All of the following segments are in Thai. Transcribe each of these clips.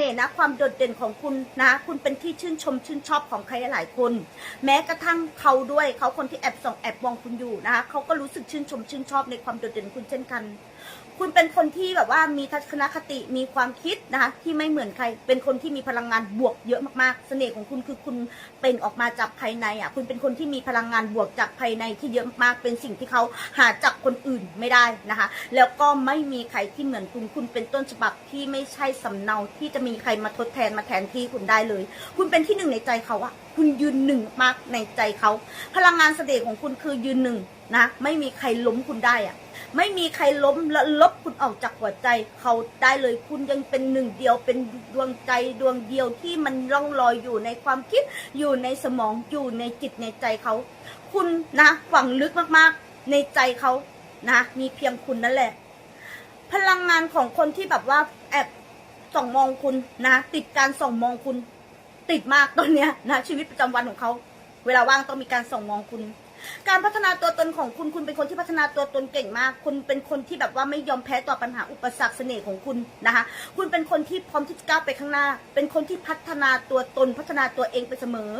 น่ห์นะความโดดเด่นของคุณนะ คุณเป็นที่ชื่นชมชื่นชอบของใครหลายคน แม้กระทั่งเขาด้วยเขาคนที่แอบส่องแอบมองคุณอยู่นะคะเขาก็รู้สึกชื่นชมชื่นชอบในความโดดเด่นของคุณเช่นกัน คุณเป็นคนที่แบบว่ามีทัศนคติมีความคิดนะคะที่ไม่เหมือนใคร เป็นคนที่มีพลังงานบวกเยอะมากๆ เสน่ห์ของคุณคือคุณเป็นออกมาจากภายในอะคุณเป็นคนที่มีพลังงานบวกจากภายในที่เยอะมากเป็นสิ่งที่เขาหาจากคนอื่นไม่ได้นะคะ แล้วก็ไม่มีใครที่เหมือนคุณคุณเป็นต้นฉบับที่ไม่ใช่สำเนาที่จะมีใครมาทดแทนมาแทนที่คุณได้เลย คุณเป็นที่หนึ่งในใจเขาอะคุณยืนหนึ่งมากในใจเขา พลังงานเสน่ห์ของคุณคือยืนหนึ่งนะไม่มีใครล้มคุณได้อะ ไม่มีใครล้มและลบคุณออกจากหัวใจ เขาได้เลยคุณยังเป็นหนึ่งเดียวเป็นดวงใจดวงเดียวที่มันล่องลอยอยู่ในความคิด อยู่ในสมองอยู่ในจิตในใจเขา คุณนะฝังลึกมากๆ ในใจเขานะ มีเพียงคุณนั่นแหละ พลังงานของคนที่แบบว่าแอบส่องมองคุณนะ ติดการส่องมองคุณ ติดมากตอนเนี้ยนะชีวิตประจำวันของเขา เวลาว่างต้องมีการส่องมองคุณ การพัฒนาตัวตนของคุณคุณเป็นคนที่พัฒนาตัวตนเก่งมาก คุณเป็นคนที่แบบว่าไม่ยอมแพ้ต่อปัญหาอุปสรรคเสน่ห์ของคุณนะคะ คุณเป็นคนที่พร้อมที่จะก้าวไปข้างหน้า เป็นคนที่พัฒนาตัวตนพัฒนาตัวเองไปเสมอ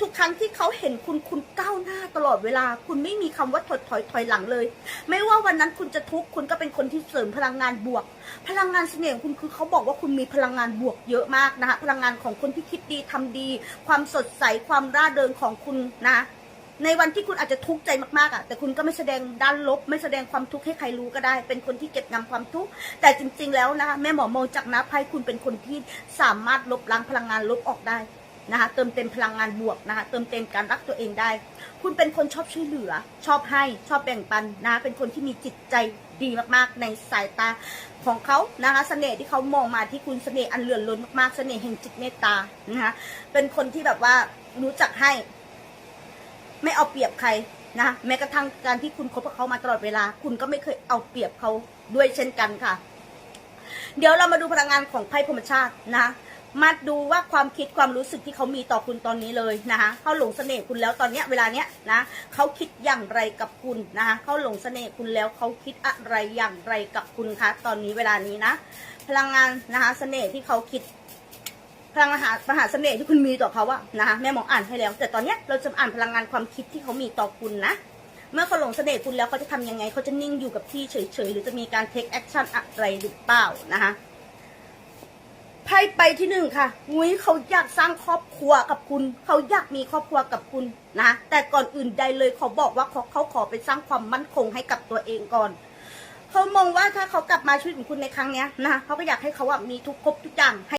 ทุกๆ ครั้งที่เขาเห็นคุณคุณก้าวหน้าตลอดเวลา คุณไม่มีคำว่าถดถอยถอยหลังเลย ไม่ว่าวันนั้นคุณจะทุกข์คุณก็เป็นคนที่เสริมพลังงานบวก พลังงานเสน่ห์ของคุณคือเขาบอกว่าคุณมีพลังงานบวกเยอะมากนะคะพลังงานของคนที่คิดดีทำดี ความสดใสความร่าเริงของคุณนะ ในวันที่คุณอาจจะทุกข์ใจมากๆอะแต่คุณก็ไม่แสดงด้านลบ ไม่แสดงความทุกข์ให้ใครรู้ก็ได้ เป็นคนที่เก็บงำความทุกข์แต่จริง ๆ แล้วนะคะแม่หมอมองจากนับไพ่คุณเป็นคนที่สามารถลบล้างพลังงานลบออกได้นะคะเติมเต็มพลังงานบวกนะคะเติมเต็มการรักตัวเองได้ คุณเป็นคนชอบช่วยเหลือ ชอบให้ชอบแบ่งปันนะะเป็นคนที่มีจิตใจดีมากๆ ในสายตาของเขานะคะเสน่ห์ที่เขามองมาที่คุณเสน่ห์อันเลื่อนล้นมากๆเสน่ห์แห่งจิตเมตตานะคะเป็นคนที่แบบว่ารู้จักให้ ไม่เอาเปรียบใครนะแม้กระทั่งการที่คุณคบกับเขามาตลอดเวลา คุณก็ไม่เคยเอาเปรียบเขาด้วยเช่นกันค่ะ เดี๋ยวเรามาดูพลังงานของไพ่พรมชาตินะมาดูว่าความคิดความรู้สึกที่เขามีต่อคุณตอนนี้เลยนะคะเขาหลงเสน่ห์คุณแล้วตอนเนี้ยเวลาเนี้ยนะเขาคิดอย่างไรกับคุณนะคะเขาหลงเสน่ห์คุณแล้วเขาคิดอะไรอย่างไรกับคุณคะตอนนี้เวลานี้นะ พลังงานนะคะเสน่ห์ที่เขาคิด พลังมหามหาเสน่ห์ที่คุณมีต่อเขาอะนะคะแม่หมออ่านให้แล้ว แต่ตอนเนี้ยเราจะอ่านพลังงานความคิดที่เขามีต่อคุณนะ เมื่อเขาหลงเสน่ห์คุณแล้วเขาจะทำยังไงเขาจะนิ่งอยู่กับที่เฉยๆ หรือจะมีการเทคแอคชั่นอะไรหรือเปล่านะคะไพ่ไปที่หนึ่งค่ะอุ้ยเขาอยากสร้างครอบครัวกับคุณ เขาอยากมีครอบครัวกับคุณนะ แต่ก่อนอื่นใดเลยเขาบอกว่าเขาเขาขอไปสร้างความมั่นคงให้กับตัวเองก่อนเขามองว่าถ้าเขากลับมาชีวิตของคุณในครั้งเนี้ยนะเขาก็อยากให้เขาอะมีทุกครบทุกอย่าง